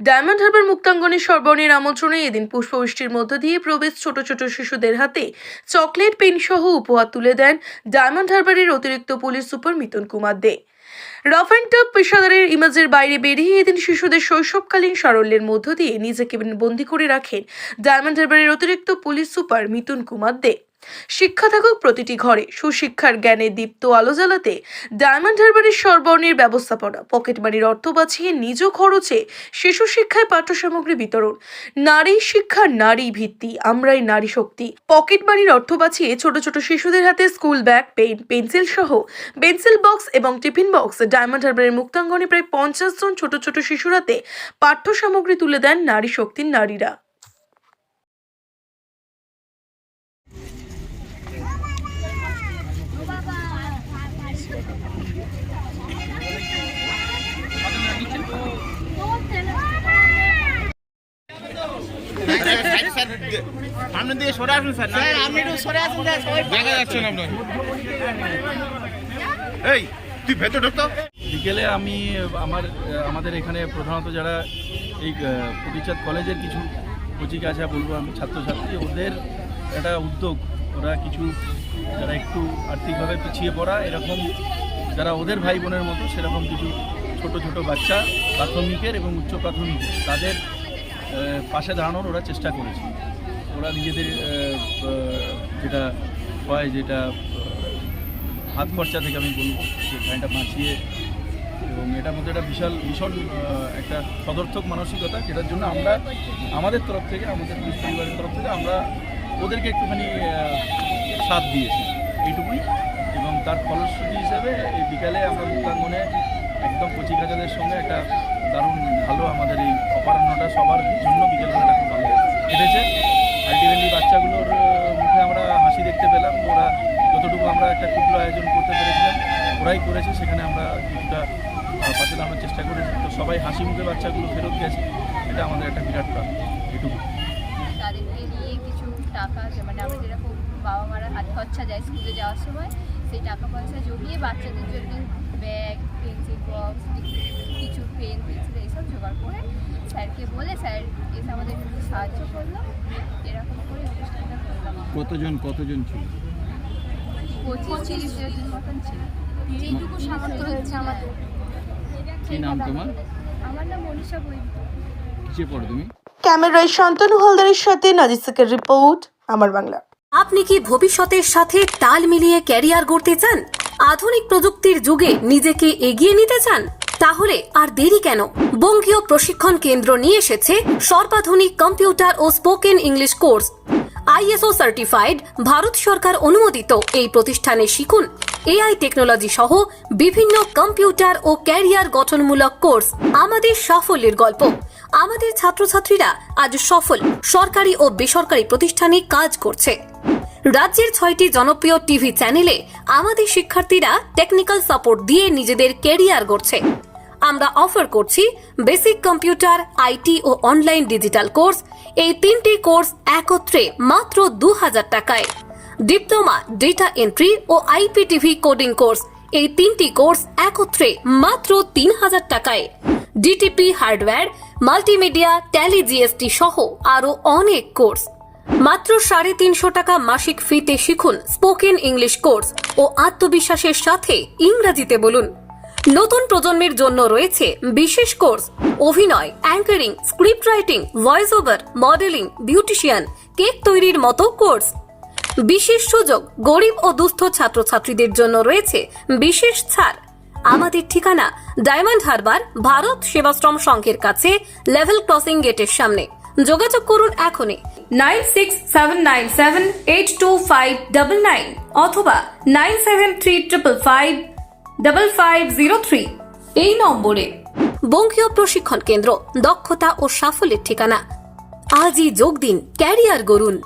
Diamond Harbour মুক্তাঙ্গনের সর্বর্ণের আমন্ত্রণে এদিন পুষ্পবৃষ্টির মধ্য দিয়ে প্রবেশ ছোট ছোট শিশুদের হাতে চকলেট, পেন সহ উপহার তুলে দেন ডায়মন্ড হারবারের অতিরিক্ত police super Mithun Kumar Dey. Rough and tough পেশাদারের ইমেজের বাইরে বেরিয়ে এদিন শিশুদের শৈশবকালীন সারল্যের মধ্য দিয়ে নিজেকে বন্দী করে রাখেন ডায়মন্ড হারবারের অতিরিক্ত পুলিশ সুপার মিতুন কুমার দে। শিক্ষা থাকুক প্রতিটি ঘরে। সুশিক্ষার জ্ঞানে দীপ্ত আলো জ্বালাতে ডায়মন্ড হারবারের সর্বর্ণের ব্যবস্থাপনা। পকেটমানির অর্থ বাঁচিয়ে নিজ খরচে শিশু শিক্ষায় পাঠ্য সামগ্রী বিতরণ। নারী শিক্ষা নারী ভিত্তি, আমরাই নারী শক্তি। পকেটমানির অর্থ বাঁচিয়ে ছোট ছোট শিশুদের হাতে স্কুল ব্যাগ, পেন, পেন্সিল সহ পেন্সিল বক্স এবং টিফিন বক্স ডায়মন্ড হারবারের মুক্তাঙ্গনে প্রায় পঞ্চাশ জন ছোট ছোট শিশুরাতে পাঠ্য সামগ্রী তুলে দেন নারী শক্তির নারীরা। সামনে দিয়ে সরে আসুন স্যার স্যার আপনি একটু সরে আসুন স্যার দেখা যাচ্ছে না আপনার। এই তুই ভেতর ঢুকতো বিকেলে আমি আমার আমাদের এখানে প্রধানত যারা এই প্রতিচাঁদ কলেজের কিছু কচিকাছা বলব আমি ছাত্রছাত্রী ওদের একটা উদ্যোগ। ওরা কিছু যারা একটু আর্থিকভাবে পিছিয়ে পড়া এরকম যারা ওদের ভাই বোনের মতো সেরকম কিছু ছোট ছোট বাচ্চা প্রাথমিকের এবং উচ্চ প্রাথমিকের তাদের পাশে দাঁড়ানোর ওরা চেষ্টা করেছে। ওরা নিজেদের যেটা হয়, যেটা হাত খরচা থেকে আমি বলব, যে গাড়িটা বাঁচিয়ে এবং এটার মধ্যে একটা বিশাল, ভীষণ একটা সদর্থক মানসিকতা, যেটার জন্য আমরা, আমাদের তরফ থেকে, আমাদের পুলিশ পরিবারের তরফ থেকে আমরা ওদেরকে একটুখানি সাথ দিয়েছি। এইটুকুই। এবং তার ফলশ্রুতি হিসেবে এই বিকালে আমরা মুক্তাঙ্গনে একদম কচিকাচাদের সঙ্গে একটা দারুণ, ভালো আমাদের সবার জন্য ভালো কেটেছে। আলটিমেটলি বাচ্চাগুলোর মুখে আমরা হাসি দেখতে পেলাম। ওরা যতটুকু আমরা একটা ক্ষুদ্র আয়োজন করতে পেরেছিলাম, ওরাই করেছে। সেখানে আমরা কিছুটা পাশে দাঁড়ানোর চেষ্টা করেছি। তো সবাই হাসি মুখে বাচ্চাগুলো ফেরত গেছে। এটা আমাদের একটা বিরাট প্রাপ্তি। এটুকু। তাদেরকে নিয়ে কিছু টাকা মানে আমরা যেরকম বাবা মারা হাত খরচা যায় স্কুলে যাওয়ার সময়, সেই টাকা পয়সা জমিয়ে বাচ্চাদের জন্য ব্যাগ বক্স কিছু পেন পেন্সিল এইসব জোগাড় করে স্যারকে বলে স্যার এসে আমাদের একটু সাহায্য করল। এরকম করে অনুষ্ঠানটা করলাম কতজন কতজন ছিল? পঁচিশ তিরিশ জন মতন ছিল। যেটুকু সামর্থ্য হয়েছে আমাদের। কি নাম তোমার? আমার নাম মনীষা বৈদ্য। কিসে পড়ো তুমি? ক্যামেরায় শান্তনু হালদারের সাথে নাজিসেকের রিপোর্ট আমার বাংলা। আপনি কি ভবিষ্যতের সাথে তাল মিলিয়ে ক্যারিয়ার গড়তে চান? আধুনিক প্রযুক্তির যুগে নিজেকে এগিয়ে নিতে চান, তাহলে আর দেরি কেন? বঙ্গীয় প্রশিক্ষণ কেন্দ্র নিয়ে এসেছে সর্বাধুনিক কম্পিউটার ও spoken English course. ISO certified, Bharat সরকার অনুমোদিত এই প্রতিষ্ঠানে শিখুন এআই টেকনোলজি সহ বিভিন্ন কম্পিউটার ও ক্যারিয়ার গঠনমূলক কোর্স। আমাদের সাফল্যের গল্প। আমাদের ছাত্রছাত্রীরা আজ সফল সরকারি ও বেসরকারি প্রতিষ্ঠানে কাজ করছে। রাজ্যের ছয়টি জনপ্রিয় টিভি চ্যানেলে আমাদের শিক্ষার্থীরা টেকনিক্যাল সাপোর্ট দিয়ে নিজেদের কেরিয়ার গড়ছে। আমরা অফার করছি বেসিক কম্পিউটার আইটি ও অনলাইন ডিজিটাল কোর্স এই তিনটি কোর্স একত্রে মাত্র দু হাজার টাকায়। ডিপ্লোমা ডেটা এন্ট্রি ও আইপিটিভি কোডিং কোর্স এই তিনটি কোর্স একত্রে মাত্র তিন হাজার টাকায় DTP hardware multimedia Tally GST সহ আরও অনেক কোর্স মাত্র সাড়ে তিনশো টাকা মাসিক ফিতে শিখুন স্পোকেন ইংলিশ কোর্স ও আত্মবিশ্বাসের সাথে ইংরাজিতে বলুন। নতুন প্রজন্মের জন্য রয়েছে বিশেষ কোর্স, অভিনয় anchoring script writing voice over modelling beautician cake তৈরির মতো কোর্স। বিশেষ সুযোগ গরিব ও দুস্থ ছাত্রছাত্রীদের জন্য রয়েছে বিশেষ ছাড়। আমাদের ঠিকানা ডায়মন্ড হারবার, ভারত সেবাশ্রম সংঘের কাছে লেভেল ক্রসিং গেটের সামনে। যোগাযোগ করুন এখনই nine six seven nine seven eight two five double nine অথবা nine seven three triple five double five zero three এই নম্বরে। বঙ্গীয় প্রশিক্ষণ কেন্দ্র, দক্ষতা ও সাফল্যের ঠিকানা। আজই যোগ দিন ক্যারিয়ার গড়ুন